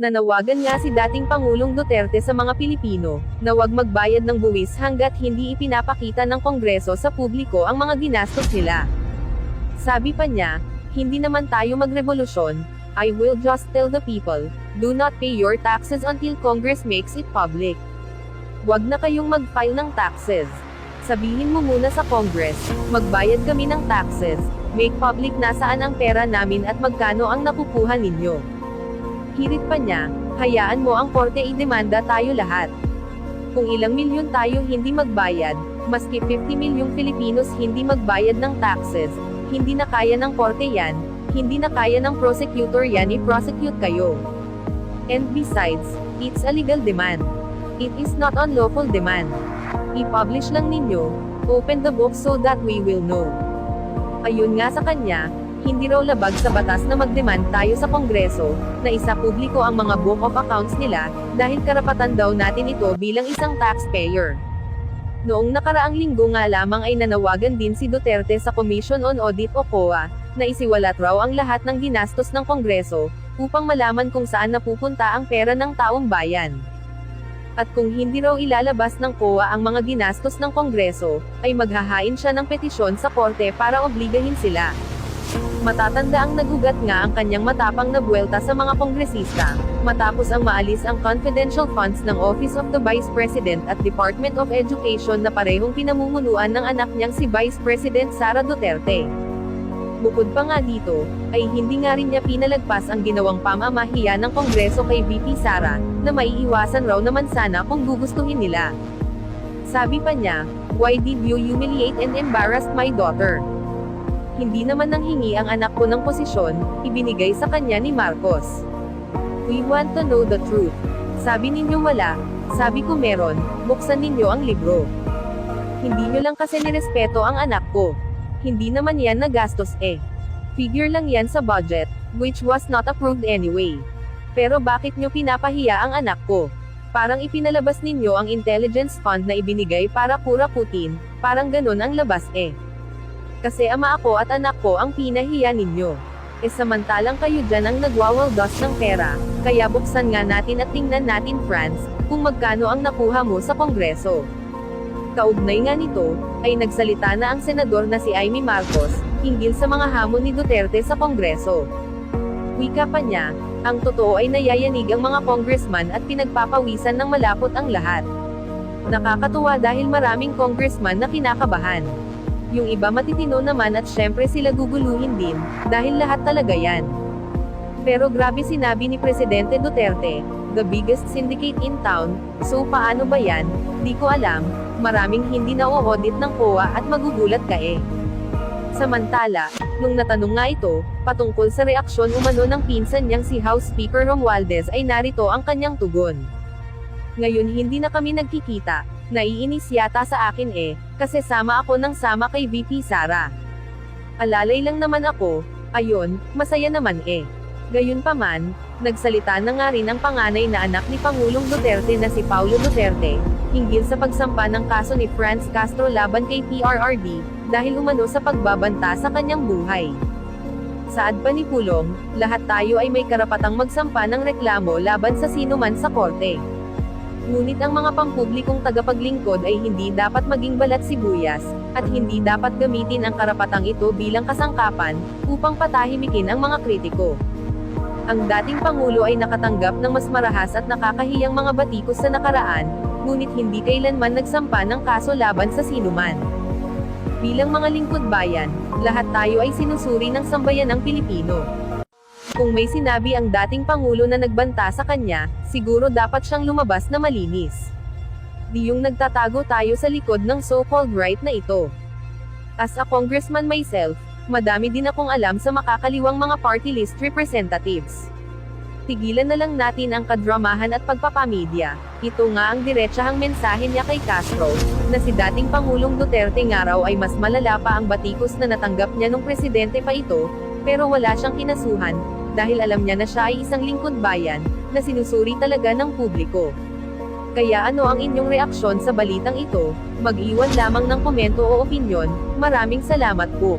Nanawagan nga si dating Pangulong Duterte sa mga Pilipino, na huwag magbayad ng buwis hanggat hindi ipinapakita ng Kongreso sa publiko ang mga ginastos nila. Sabi pa niya, hindi naman tayo magrevolusyon, I will just tell the people, do not pay your taxes until Congress makes it public. Huwag na kayong mag-file ng taxes. Sabihin mo muna sa Congress, magbayad kami ng taxes, make public na saan ang pera namin at magkano ang nakukuha ninyo. Hirit pa niya, hayaan mo ang korte idemanda tayo lahat. Kung ilang milyon tayo hindi magbayad, maski 50 milyong Filipinos hindi magbayad ng taxes, hindi na kaya ng korte yan, hindi na kaya ng prosecutor yan i-prosecute kayo. And besides, it's a legal demand. It is not unlawful demand. I-publish lang ninyo, open the book so that we will know. Ayun nga sa kanya, hindi raw labag sa batas na mag-demand tayo sa Kongreso, na isa publiko ang mga book of accounts nila, dahil karapatan daw natin ito bilang isang taxpayer. Noong nakaraang linggo nga lamang ay nanawagan din si Duterte sa Commission on Audit o COA, na isiwalat raw ang lahat ng ginastos ng Kongreso, upang malaman kung saan napupunta ang pera ng taong bayan. At kung hindi raw ilalabas ng COA ang mga ginastos ng Kongreso, ay maghahain siya ng petisyon sa korte para obligahin sila. Matatanda ang nagugat nga ang kanyang matapang na buwelta sa mga kongresista, matapos ang maalis ang confidential funds ng Office of the Vice President at Department of Education na parehong pinamumunuan ng anak niyang si Vice President Sara Duterte. Bukod pa nga dito, ay hindi nga rin niya pinalagpas ang ginawang pamamahiya ng Kongreso kay VP Sara, na maiiwasan raw naman sana kung gugustuhin nila. Sabi pa niya, Why did you humiliate and embarrass my daughter? Hindi naman nang hingi ang anak ko ng posisyon, ibinigay sa kanya ni Marcos. We want to know the truth. Sabi ninyo wala, sabi ko meron, buksan ninyo ang libro. Hindi nyo lang kasi nirespeto ang anak ko. Hindi naman yan nagastos eh. Figure lang yan sa budget, which was not approved anyway. Pero bakit nyo pinapahiya ang anak ko? Parang ipinalabas ninyo ang intelligence fund na ibinigay para pura Putin, parang ganun ang labas eh. Kasi ama ako at anak ko ang pinahiya ninyo. E samantalang kayo dyan ang nagwawaldos ng pera, kaya buksan nga natin at tingnan natin France, kung magkano ang nakuha mo sa Kongreso. Kaugnay nga nito, ay nagsalita na ang senador na si Amy Marcos, hinggil sa mga hamon ni Duterte sa Kongreso. Wika pa niya, ang totoo ay nayayanig ang mga congressman at pinagpapawisan ng malapot ang lahat. Nakakatuwa dahil maraming congressman na kinakabahan. Yung iba matitino naman at syempre sila guguluhin din, dahil lahat talaga yan. Pero grabe sinabi ni Presidente Duterte, the biggest syndicate in town, so paano ba yan, di ko alam, maraming hindi na audit ng COA at magugulat ka eh. Samantala, nung natanong nga ito, patungkol sa reaksyon umano ng pinsan niyang si House Speaker Romualdez ay narito ang kanyang tugon. Ngayon hindi na kami nagkikita, naiinis yata sa akin eh, kasi sama ako ng sama kay VP Sara. Alalay lang naman ako, ayon, masaya naman eh. Gayunpaman, nagsalita na nga rin ang panganay na anak ni Pangulong Duterte na si Paulo Duterte, hinggil sa pagsampa ng kaso ni Franz Castro laban kay PRRD, dahil umano sa pagbabanta sa kanyang buhay. Saad pa ni Pulong, lahat tayo ay may karapatang magsampa ng reklamo laban sa sino man sa korte. Ngunit ang mga pampublikong tagapaglingkod ay hindi dapat maging balat sibuyas, at hindi dapat gamitin ang karapatang ito bilang kasangkapan, upang patahimikin ang mga kritiko. Ang dating Pangulo ay nakatanggap ng mas marahas at nakakahiyang mga batikos sa nakaraan, ngunit hindi kailanman nagsampa ng kaso laban sa sinuman. Bilang mga lingkod bayan, lahat tayo ay sinusuri ng sambayan ng Pilipino. Kung may sinabi ang dating Pangulo na nagbanta sa kanya, siguro dapat siyang lumabas na malinis. Di yung nagtatago tayo sa likod ng so-called right na ito. As a congressman myself, madami din akong alam sa makakaliwang mga party list representatives. Tigilan na lang natin ang kadramahan at pagpapamedya. Ito nga ang diretsahang mensahe niya kay Castro, na si dating Pangulong Duterte nga raw ay mas malala pa ang batikos na natanggap niya nung presidente pa ito, pero wala siyang kinasuhan, dahil alam niya na siya ay isang lingkod bayan, na sinusuri talaga ng publiko. Kaya ano ang inyong reaksyon sa balitang ito? Mag-iwan lamang ng komento o opinyon, maraming salamat po.